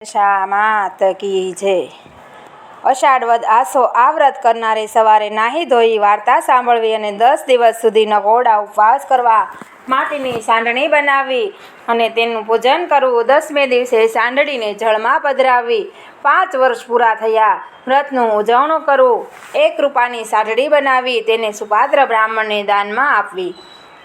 શા માત કી જય અષાઢ વદ આસો આ વ્રત કરનારે સવારે નાહી ધોઈ વાર્તા સાંભળવી અને દસ દિવસ સુધી નકોડા ઉપવાસ કરવા માટીની સાંડણી બનાવવી અને તેનું પૂજન કરવું દસમે દિવસે સાંડળીને જળમાં પધરાવવી પાંચ વર્ષ પૂરા થયા. વ્રતનું ઉજવણું કરવું એક રૂપાની સાંડળી બનાવી તેને સુપાત્ર બ્રાહ્મણને દાનમાં આપવી.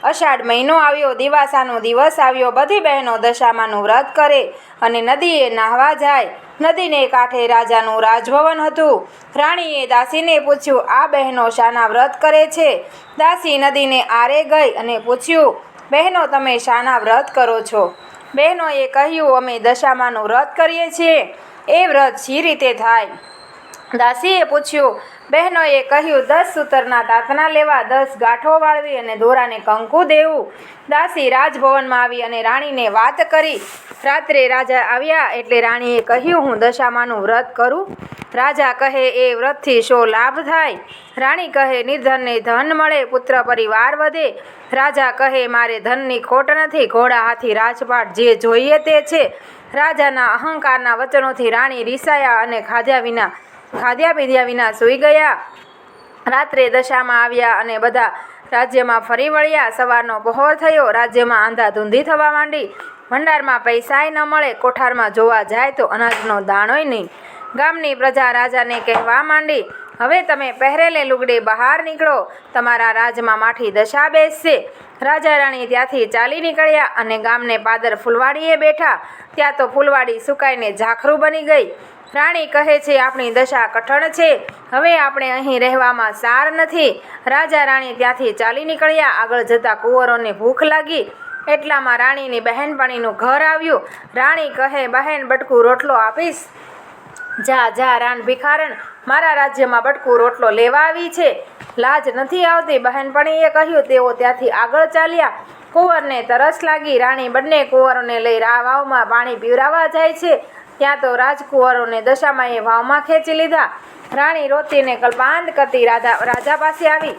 અષાઢ મહિનો આવ્યો, દિવાસાનો દિવસ આવ્યો, બધી બહેનો દશામાનું વ્રત કરે અને નદીએ નાહવા જાય. નદીને કાંઠે રાજાનું રાજભવન હતું. રાણીએ દાસીને પૂછ્યું, આ બહેનો શાના વ્રત કરે છે? દાસી નદીને આરે ગઈ અને પૂછ્યું, બહેનો, તમે શાના વ્રત કરો છો? બહેનોએ કહ્યું, અમે દશામાનું વ્રત કરીએ છીએ. એ વ્રત શી રીતે થાય? દાસીએ પૂછ્યું બહેનોએ કહ્યું, દસ સૂતરના તાતના લેવા, દસ ગાંઠો વાળવી અને દોરાને કંકુ દેવું. દાસી રાજભવનમાં આવી અને રાણીને વાત કરી. રાત્રે રાજા આવ્યા એટલે રાણીએ કહ્યું, હું દશામાનું વ્રત કરું. રાજા કહે, એ વ્રતથી શો લાભ થાય? રાણી કહે, નિર્ધનને ધન મળે, પુત્ર પરિવાર વધે. રાજા કહે, મારે ધનની ખોટ નથી, ઘોડા હાથી રાજપાટ જે જોઈએ તે છે. રાજાના અહંકારના વચનોથી રાણી રીસાયા અને ખાધ્યા વિના ખાધ્યા પીધ્યા વિના સૂઈ ગયા. રાત્રે દશામાં આવ્યા અને બધા રાજ્યમાં ફરી વળ્યા. સવારનો પહોર થયો. રાજ્યમાં આંધાધૂંધી થવા માંડી. ભંડારમાં પૈસાય ન મળે. કોઠારમાં જોવા જાય તો અનાજનો દાણોય નહીં. ગામની પ્રજા રાજાને કહેવા માંડી, હવે તમે પહેરેલે લુગડે બહાર નીકળો, તમારા રાજમાં માઠી દશા બેસશે. રાજા રાણી ત્યાંથી ચાલી નીકળ્યા અને ગામને પાદર ફૂલવાડીએ બેઠા. ત્યાં તો ફૂલવાડી સુકાઈને ઝાખરું બની ગઈ. રાણી કહે છે, આપણી દશા કઠણ છે. હવે આપણે અહીં રહેવામાં સાર નથી. રાજા રાણી ત્યાંથી ચાલી નીકળ્યા. આગળ જતા કુંવરોને ભૂખ લાગી. એટલામાં રાણીની બહેનપણીનું ઘર આવ્યું. રાણી કહે, બહેન, બટકું રોટલો આપીશ. જા જા, રાન ભિખારણ. મારા રાજ્યમાં બટકું રોટલો લેવા આવી છે. લાજ નથી આવતી. બહેનપણીએ કહ્યું, તેઓ ત્યાંથી આગળ ચાલ્યા. કુંવરને તરસ લાગી. રાણી બંને કુંવરોને લઈ વાવમાં પાણી પીવરાવવા જાય છે. ત્યાં તો રાજકુંવરોને દશામાં એ વાવમાં ખેંચી લીધા. રાણી રોતીને કલ્પાંત કરતી રાધા, રાજા પાસે આવી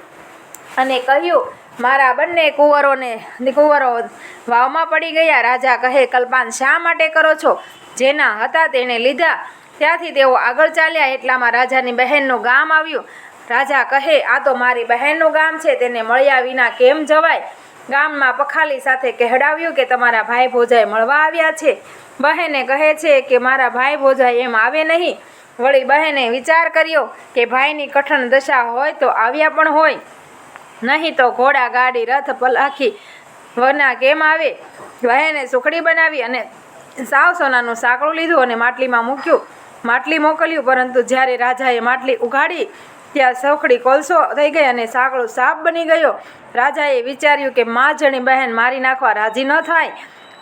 અને કહ્યું, મારા બંને કુંવરોને, કુંવરો વાવમાં પડી ગયા. રાજા કહે કલ્પાન શા માટે કરો છો? જેના હતા તેને લીધા. ત્યાંથી તેઓ આગળ ચાલ્યા એટલામાં રાજાની બહેનનું ગામ આવ્યું. રાજા કહે, આ તો મારી બહેનનું ગામ છે, તેને મળ્યા વિના કેમ જવાય? ગામમાં પખાલી સાથે કહેડાવ્યું કે તમારા ભાઈ ભોજાઈ મળવા આવ્યા છે. બહેને કહે છે કે, મારા ભાઈ ભોજાઈ એમ આવે નહીં. વળી બહેને વિચાર કર્યો કે, ભાઈની કઠણ દશા હોય તો આવ્યા પણ હોય. નહીં તો ઘોડા ગાડી રથ પલાખી, વના કેમ આવે? બહેને સુખડી બનાવી અને સાવ સોનાનું સાંકળું લીધું અને માટલીમાં મૂક્યું. માટલી મોકલ્યું, પરંતુ જ્યારે રાજાએ માટલી ઉઘાડી, ત્યાં સખડી કોલસો થઈ ગઈ અને સાંકળું સાપ બની ગયો. રાજાએ વિચાર્યું કે મા જણી બહેન મારી નાખવા રાજી ન થાય.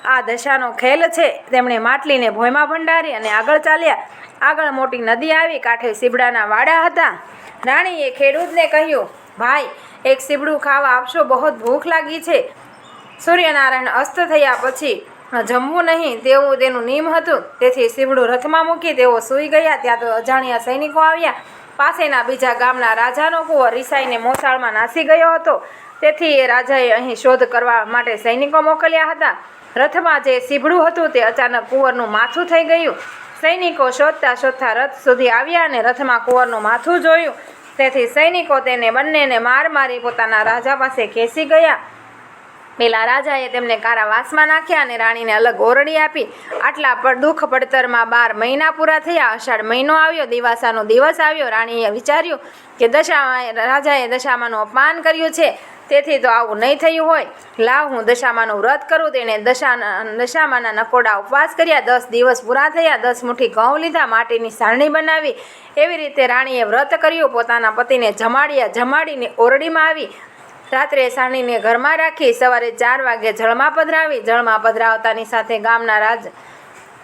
આ દશાનો ખેલ છે. તેમણે માટલીને ભોયમાં ભંડારી અને આગળ ચાલ્યા. આગળ મોટી નદી આવી, કાંઠે સીબડાના વાડા હતા. રાણીએ ખેડૂતને કહ્યું, ભાઈ, એક સીબડું ખાવા આપશો બહુ ભૂખ લાગી છે. સૂર્યનારાયણ અસ્ત થયા પછી જમવું નહીં, તેવું તેનું નિયમ હતું. તેથી શિવડું રથમાં મૂકી તેઓ સૂઈ ગયા. ત્યાં તો અજાણ્યા સૈનિકો આવ્યા. પાસેના બીજા ગામના રાજાનો કૂવો રિસાઈને મોસાળમાં નાસી ગયો હતો. તેથી એ રાજાએ અહીં શોધ કરવા માટે સૈનિકો મોકલ્યા હતા. રથમાં જે સીબડું હતું તે અચાનક કુંવરનું માથું થઈ ગયું. સૈનિકો શોધતા શોધતા રથ સુધી આવ્યા અને રથમાં કુંવરનું માથું જોયું. તેથી સૈનિકો તેને બંનેને માર મારી પોતાના રાજા પાસે ખેંચી ગયા. પેલા રાજાએ તેમને કારાવાસમાં નાખ્યા અને રાણીને અલગ ઓરડી આપી. આટલા પર દુઃખ પડતરમાં બાર મહિના પૂરા થયા. અષાઢ મહિનો આવ્યો, દિવાસાનો દિવસ આવ્યો. રાણીએ વિચાર્યું કે દશામાં રાજાએ દશામાનું અપમાન કર્યું છે. તેથી તો આવું નહીં થયું હોય. લાવ, હું દશામાનું વ્રત કરું. તેણે દશા દશામાના નકોડા ઉપવાસ કર્યા. દસ દિવસ પૂરા થયા. દસ મુઠ્ઠી ઘઉં લીધા, માટીની સારણી બનાવી. એવી રીતે રાણીએ વ્રત કર્યું. પોતાના પતિને જમાડ્યા, જમાડીને ઓરડીમાં આવી. રાત્રે સાણીને ઘરમાં રાખી સવારે ચાર વાગે જળમાં પધરાવી, જળમાં પધરાવતાની સાથે ગામના રાજ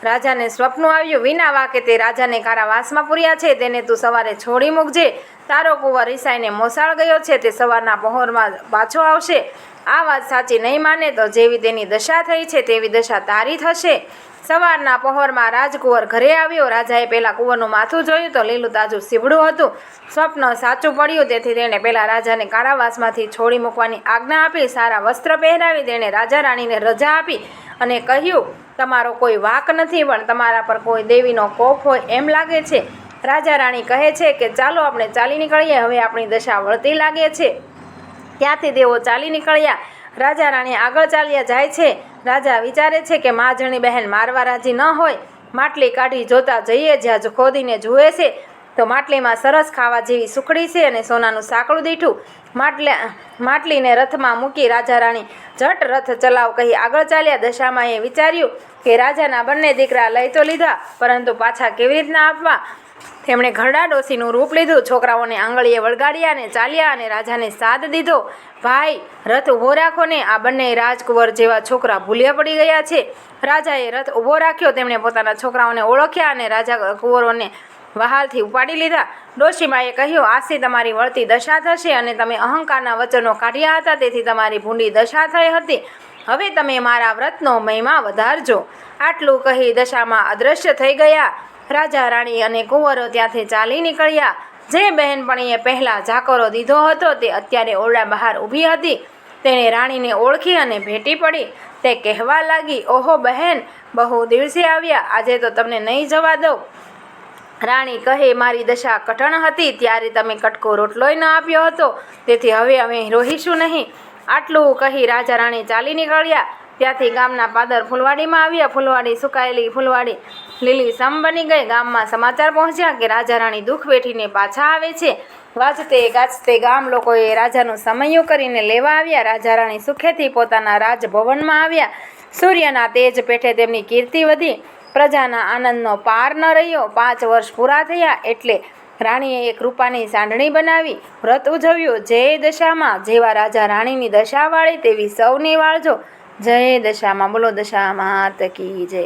રાજાને સ્વપ્ન આવ્યું વિના વાકે તે રાજાને કારાવાસમાં પૂર્યા છે. તેને તું સવારે છોડી મૂકજે. તારો કુંવર ઈસાઈને મોસાળ ગયો છે. તે સવારના પહોરમાં પાછો આવશે. આ વાત સાચી નહીં માને તો જેવી તેની દશા થઈ છે, તેવી દશા તારી થશે. સવારના પહોરમાં રાજકુંવર ઘરે આવ્યો. રાજાએ પહેલાં કુંવરનું માથું જોયું તો લીલું તાજું સીવડું હતું. સ્વપ્ન સાચું પડ્યું તેથી તેણે પહેલાં રાજાને કારાવાસમાંથી છોડી મૂકવાની આજ્ઞા આપી, સારા વસ્ત્ર પહેરાવી, તેણે રાજા રાણીને રજા આપી અને કહ્યું, તમારો કોઈ વાક નથી, પણ તમારા પર કોઈ દેવીનો કોપ હોય એમ લાગે છે. રાજા રાણી કહે છે કે, ચાલો આપણે ચાલી નીકળીએ, હવે આપણી દશા વળતી લાગે છે. ત્યાંથી તેઓ ચાલી નીકળ્યા. રાજા રાણી આગળ ચાલ્યા જાય છે. રાજા વિચારે છે કે મહાજણી બહેન મારવા રાજી ન હોય. માટલી કાઢી જોતા જઈએ જ્યાં ખોદીને જુએ છે. તો માટલીમાં સરસ ખાવા જેવી સુખડી છે અને સોનાનું સાંકળું દીઠું માટલે, માટલીને રથમાં મૂકી રાજા રાણી ઝટ રથ ચલાવ કહી આગળ ચાલ્યા દશામાં એ વિચાર્યું કે રાજાના બંને દીકરા લઈ તો લીધા, પરંતુ પાછા કેવી રીતના આપવા? તેમણે ઘરડા ડોસીનું રૂપ લીધું, છોકરાઓને આંગળીએ વળગાડ્યા અને ચાલ્યા અને રાજાને સાથ દીધો. ભાઈ, રથ ઊભો રાખો ને, આ બંને રાજકુંવર જેવા છોકરા ભૂલ્યા પડી ગયા છે. રાજાએ રથ ઊભો રાખ્યો, તેમણે પોતાના છોકરાઓને ઓળખ્યા અને રાજા કુંવરોને વહાલથી ઉપાડી લીધા. ડોશીમાએ કહ્યું આજથી તમારી વળતી દશા થશે અને તમે અહંકારના વચનો કાઢ્યા હતા, તેથી તમારી ભૂંડી દશા થઈ હતી. હવે તમે મારા વ્રતનો મહિમા વધારજો. આટલું કહી દશામાં અદૃશ્ય થઈ ગયા. રાજા, રાણી અને કુંવરો ત્યાંથી ચાલી નીકળ્યા. જે બહેનપણીએ પહેલાં ઝાકરો દીધો હતો, તે અત્યારે ઓરડા બહાર ઊભી હતી. તેણે રાણીને ઓળખી અને ભેટી પડી. તે કહેવા લાગી, ઓહો બહેન, બહુ દિવસે આવ્યા. આજે તો તમને નહીં જવા દઉં. રાણી કહે, મારી દશા કઠણ હતી, ત્યારે તમે કટકો રોટલોય ન આપ્યો હતો. તેથી હવે અમે રોહીશું નહીં. આટલું કહી રાજા રાણી ચાલી નીકળ્યા. ત્યાંથી ગામના પાદર ફૂલવાડીમાં આવ્યા. ફૂલવાડી સુકાયેલી ફૂલવાડી લીલી સમ બની ગઈ. ગામમાં સમાચાર પહોંચ્યા કે રાજા રાણી દુઃખ વેઠીને પાછા આવે છે. વાજતે ગાજતે ગામ લોકોએ રાજાનું સમયું કરીને લેવા આવ્યા. રાજા રાણી સુખેથી પોતાના રાજભવનમાં આવ્યા. સૂર્યના તેજ પેઠે તેમની કીર્તિ વધી. પ્રજાના આનંદનો પાર ન રહ્યો. પાંચ વર્ષ પૂરા થયા એટલે રાણીએ એક રૂપાની સાંઢણી બનાવી. વ્રત ઉજવ્યું. જય દશામાં. જેવા રાજા રાણીની દશા વાળી તેવી સૌની વાળજો. જય દશામાં. બોલો દશામાં તકી જય.